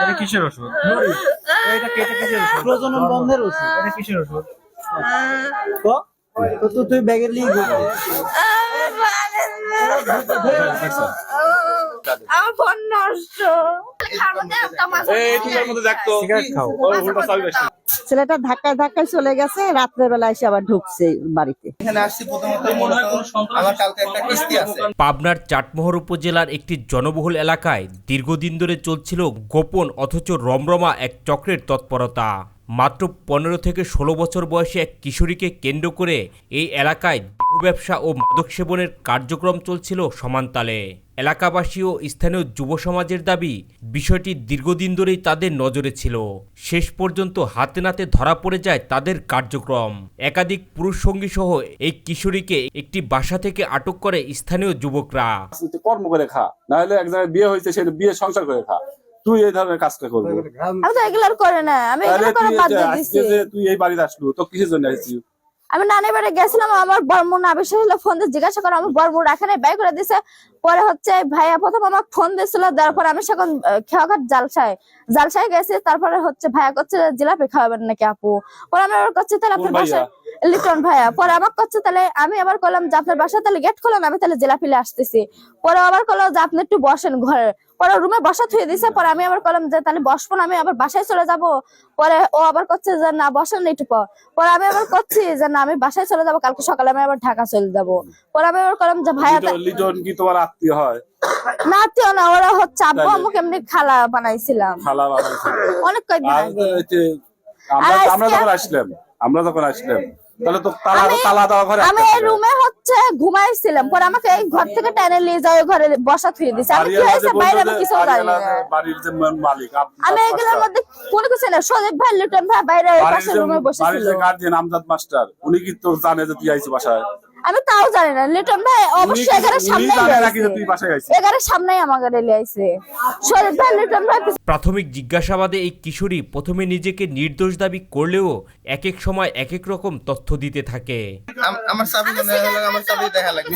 এটা কিসের ওষুধ? এটা কিসের ওষুধ? প্রজনন বন্ধের ওষুধ। এটা কিসের ওষুধ? তো তো তুই ব্যাগের লিয়ে আমার ফোন নষ্ট এই টুকার মধ্যে দেখতো। খাও। উল্টা চাবি বেশি। ছেলেটা ধাক্কায় ধাক্কায় চলে গেছে রাত্রেবেলা এসে আবার ঢুকছে বাড়িতে। এখানে আসছি প্রথমত মূলত আমার কালকে একটা কিস্তি আছে। পাবনার চাটমোহর উপজেলার একটি জনবহুল এলাকায় দীর্ঘদিন ধরে চলছিল গোপন অথচ রমরমা এক চক্রের তৎপরতা। মাত্র পনেরো থেকে ষোলো বছর বয়সে এক কিশোরীকে কেন্দ্র করে এই এলাকায় দেহ ব্যবসা ও মাদক সেবনের কার্যক্রম চলছিল সমানতালে। এলাকাবাসী ও স্থানীয় যুব সমাজের দাবি বিষয়টি দীর্ঘদিন ধরেই তাদের নজরে ছিল। শেষ পর্যন্ত হাতে নাতে ধরা পড়ে যায় তাদের কার্যক্রম। একাধিক পুরুষ সঙ্গী সহ এই কিশোরীকে একটি বাসা থেকে আটক করে স্থানীয় যুবকরা। কর্ম করে খা নাহলে এক জায়গায় বিয়ে হয়েছে সেটা বিয়ে সংসার করে খা। তুই এই ধরনের কাজটা করবি। আমি তো এগুলো করে না আমি এগুলো করে তুই বাদ দিয়ে দিছি। তুই এই বাড়িতে আসলু তো কিসের জন্য আসছিস? আমি নানি বাড়ি গেছিলাম আমার বর্মন আবিষ্কার হলো ফোন দিয়ে জিজ্ঞাসা করে আমার বর্ম এখানে ব্যয় করে দিছে। পরে হচ্ছে ভাইয়া প্রথম আমার ফোন দিয়েছিল দেওয়ার পরে আমি সেখন খেয়াঘাট জালসায় জালসায় গেছি। তারপরে হচ্ছে ভাইয়া করছে জিলাপি খাওয়াবেন নাকি আপু? পরে আমি করছি তাহলে আপনার বাসায় লিটন ভাইয়া পরে আমাকে করছে তাহলে আমি আবার করলাম যে আপনার বাসা তাহলে গেট খোলেন আমি তাহলে জিলাপি নিয়ে আসতেছি। পরে আবার করল যে আপনি একটু বসেন ঘরে। পরে রুমে বসা থুয়ে দিছে পরে আমি আবার করলাম যে তাহলে বসবো না আমি আবার বাসায় চলে যাব। পরে ও আবার করছে যে না বসেন একটু পর। পরে আমি আবার করছি যে না আমি বাসায় চলে যাব কালকে সকালে আমি আবার ঢাকা চলে যাব। পরে আমি আবার করলাম যে ভাইয়া লিটন- কি তোমার আত্মীয় হয়? না আত্মীয় না ওরা হচ্ছে আব্বু তাইলে? আম্মুকে এমনি খালা বানাইছিলাম। খালা অনেক কয়েকদিন আর আগে। আমরা আর যখন আসলাম আমরা যখন আসলাম তাহলে তো তালা আমি- তালা দেওয়া ঘরে আমি এই রুমে হচ্ছে ঘুমাইছিলাম। পরে আমাকে এই ঘর থেকে টেনে নিয়ে যাও ঘরে বসা ফিরে দিছে। আমি কি হয়েছে বাইরে আমি কিছু জানি না। বাড়ির যে মালিক আমি এগুলোর মধ্যে কোন কিছু না সজীব ভাই লুটেন ভাই বাইরে বসে বাড়ির যে আমজাদ মাস্টার উনি কি তো জানে যে তুই আইছিস বাসায়? আমি তাও জানি না লিটন ভাই অবশ্যই এগারোর সামনে এগারোর সামনেই আমাকে রেলে আইছে। সজীব ভাই লিটন ভাই প্রাথমিক জিজ্ঞাসাবাদে এই কিশোরী প্রথমে নিজেকে নির্দোষ দাবি করলেও এক এক সময় এক এক রকম তথ্য দিতে থাকে। আমার চাবি মনে হলো আমার চাবি দেখা লাগবে।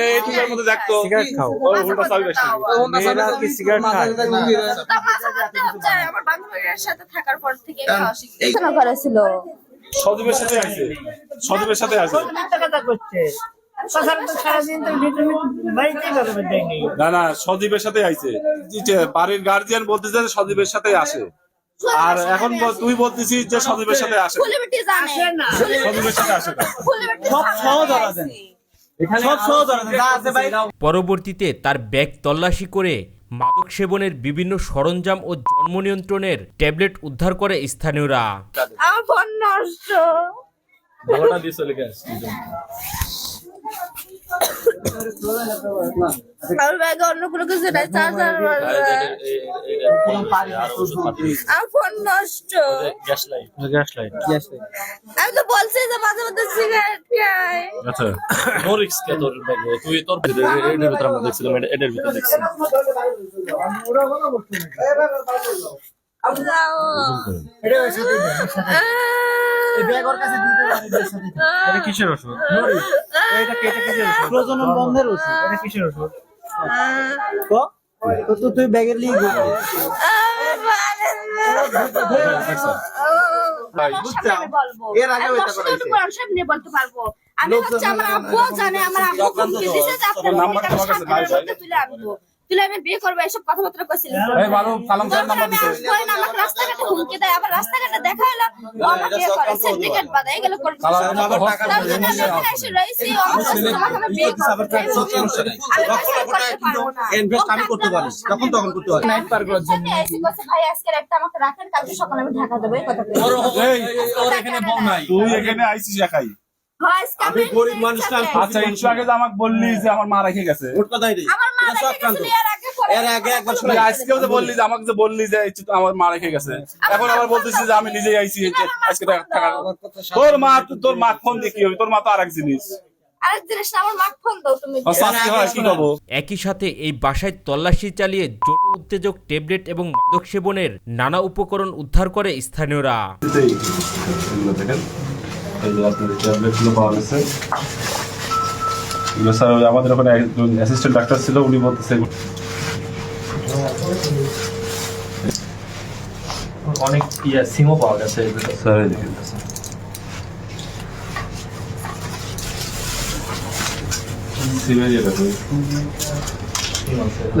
এই টুকার মধ্যে দেখতো সিগারেট খাও। ও উল্টা চাবি বেশি। মেয়েরা কি সিগারেট খায়? আমার বান্ধবীর সাথে থাকার পর থেকে এই করেছিল। সজীবের সাথে আছে সজীবের সাথে আছে না না সজীবের সাথে আইছে। বাড়ির গার্জিয়ান বলতেছে যে সজীবের সাথে আসে। আর এখন বল- তুই বলতেছিস যে সজীবের সাথে আসে। সজীবের সাথে আসে সব সহ ধরা দেন। সব সহ ধরা দেন। যা আছে ভাই পরবর্তীতে তার ব্যাগ তল্লাশি করে মাদক সেবনের বিভিন্ন সরঞ্জাম ও জন্ম নিয়ন্ত্রণের ট্যাবলেট উদ্ধার করে স্থানীয়রা। নষ্ট। আমার ব্যাগে অন্য কোনো কিছু নাই চার্জার আমার ফোন নষ্ট। Gas light. Gas light. আমি তো বলছি যে মাঝে মধ্যে সিগারেট খাই। আচ্ছা। নো রিস্ক কে তোর ব্যাগে তুই তোর এটার ভিতরে আমরা দেখছিলাম এটা- এটার ভিতরে দেখছিলাম। যাও। এটা কিসের ওষুধ? এটা কি কিসের ওষুধ? প্রজনন বন্ধের ওষুধ। এটা কিসের ওষুধ? তো তো তুই ব্যাগের লিয়ে এর আগে বলতে পারব। আমি আমার আব্বু জানে আমার আব্বু দিছে যে আপনার নাম্বার তোমার কাছে নাই, মধ্যে তুলে আমি বিয়ে করব এসব কথাবার্তা করছিল না আমাকে রাস্তাঘাটে হুমকি দেয় আবার রাস্তাঘাটে দেখা হলো ও বিয়ে করে সিন্ডিকেট এগুলো করবে। ঢাকা দেবো এই কথা বলে। এই ওর এখানে বউ নাই। তুই এখানে হয়, আজকে আমি গরিব মানুষ না, আচ্ছা একটু আগে আমাকে বললি যে আমার মা রেখে গেছে। ওর কথাই নেই। আমার মা এটা রেখে চক্রান্ত। গেছিল এর আগে পরে- এর আগে একবার তুই শুনে আজকেও যে বললি যে আমাকে যে বললি যে আমার মা রেখে গেছে। এখন আবার বলতেছিস যে আমি নিজেই আইছি আজকে টাকা- টাকা তোর মা তোর মা ফোন দিয়ে কি হবে? তোর মা তো আরেক জিনিস। একই সাথে এই বাসায় তল্লাশি চালিয়ে জোর উত্তেজক ট্যাবলেট এবং মাদক সেবনের নানা উপকরণ উদ্ধার করে স্থানীয়রা। এই যে আপনার ট্যাবলেটগুলো পাওয়া গেছে। এগুলো স্যার আমাদের ওখানে একজন অ্যাসিস্ট্যান্ট ডাক্তার ছিল উনি বলতেছে অনেক ইয়ে সিমও পাওয়া গেছে। স্যার এদিকে সিমের ইয়েটা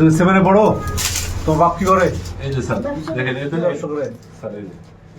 তুমি সেভেনে পড়ো তোমার বাপ কি করে? এই যে স্যার দেখেন এই তো স্যার এই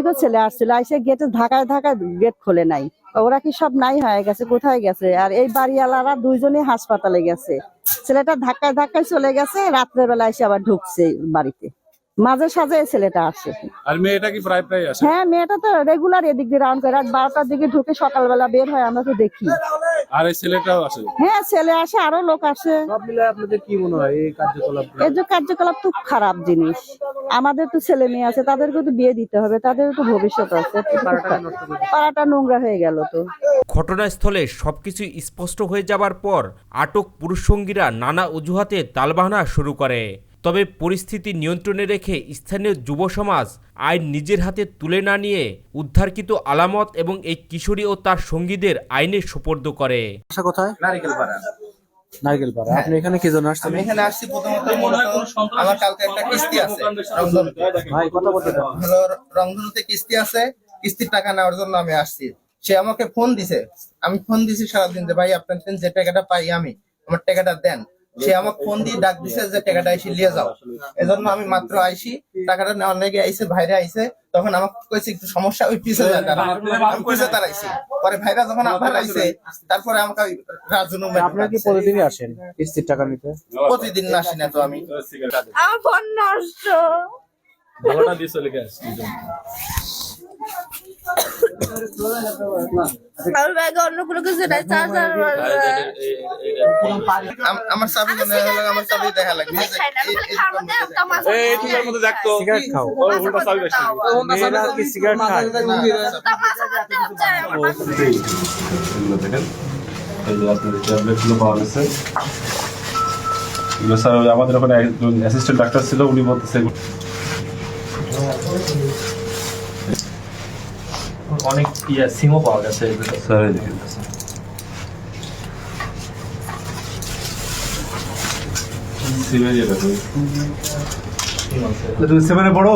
দিকেও ছেলে আসছিল আইসে গেটে ধাকায় ধাকায় গেট খোলে নাই। ওরা কি সব নাই হয়ে গেছে? কোথায় গেছে? আর এই বাড়িওয়ালারা দুইজনই হাসপাতালে গেছে। ছেলেটা ধাক্কায় ধাক্কায় চলে গেছে রাত্রে বেলা এসে আবার ঢুকছে বাড়িতে। মাঝে সাঝে ছেলেটা আসে। আর মেয়েটা কি প্রায় প্রায় আসে? হ্যাঁ মেয়েটা তো রেগুলার এদিক দিয়ে রাউন্ড করে। রাত বারোটার দিকে ঢুকে সকালবেলা বের হয় আমরা তো দেখি। আর এই ছেলেটাও আসে? হ্যাঁ ছেলে আসে আরও লোক আসে। সব মিলে আপনাদের কি মনে হয় এই কার্যকলাপ এই যে কার্যকলাপ খুব খারাপ জিনিস। আমাদের তো ছেলে মেয়ে আছে তাদেরকে তো বিয়ে দিতে হবে তাদের তো ভবিষ্যৎ আছে। পাড়াটা নোংরা হয়ে গেল তো। ঘটনাস্থলে সবকিছু স্পষ্ট হয়ে যাবার পর আটক পুরুষ সঙ্গীরা নানা অজুহাতে তালবাহানা শুরু করে। তবে পরিস্থিতি নিয়ন্ত্রণে রেখে স্থানীয় যুব সমাজ আইন নিজের হাতে তুলে না নিয়ে উদ্ধারকৃত আলামত এবং এই কিশোরী ও তার সঙ্গীদের আইনে সোপর্দ করে। আশা কোথায়? নারিকেল পাড়া। আপনি এখানে কি জন্য আসছেন? আমি এখানে আসছি প্রথমত আমার কালকে একটা কিস্তি আছে ভাই কথা বলতে দাও হলো রংধনুতে কিস্তি আছে কিস্তির টাকা নেওয়ার জন্য আমি আসছি। সে আমাকে ফোন দিছে। আমি ফোন দিছি সারাদিন যে ভাই আপনার যে টাকাটা পাই আমি আমার টাকাটা দেন। সে আমাকে ফোন দিয়ে ডাক দিছে যে টাকাটা এসে নিয়ে যাও। এজন্য আমি মাত্র আইসি টাকাটা নেওয়ার লেগে আইসে ভাইরা আইসে তখন আমাকে কইছে একটু সমস্যা ওই পিছে যায় তারা। আমি পিছে তারাইছি। পরে ভাইরা যখন আবার আইসে তারপরে আমাকে রাজনু আপনারা কি প্রতিদিনই আসেন কিস্তির টাকা নিতে? প্রতিদিন আসি না তো আমি। আমার ফোন নষ্ট। ভালোটা দিয়ে চলে গেছে আমার অন্য কোনো কিছু নাই চার্জার আমার চাবি মনে হলো আমার চাবি দেখা লাগবে। এই যে- এই- এই- এই টুকার মধ্যে দেখতো। সিগারেট খাও। ওই উল্টা চাবি আসছে মেয়েরা কি সিগারেট খায়? দেখেন এই যে আপনার ট্যাবলেটগুলো পাওয়া গেছে। এগুলো স্যার আমাদের ওখানে একজন অ্যাসিস্ট্যান্ট ডাক্তার ছিল উনি বলতেছে অনেক ইয়া সিমও পাওয়া গেছে। এগুলো। স্যার এদিকে সিমের ইয়েটা তুমি সেভেনে পড়ো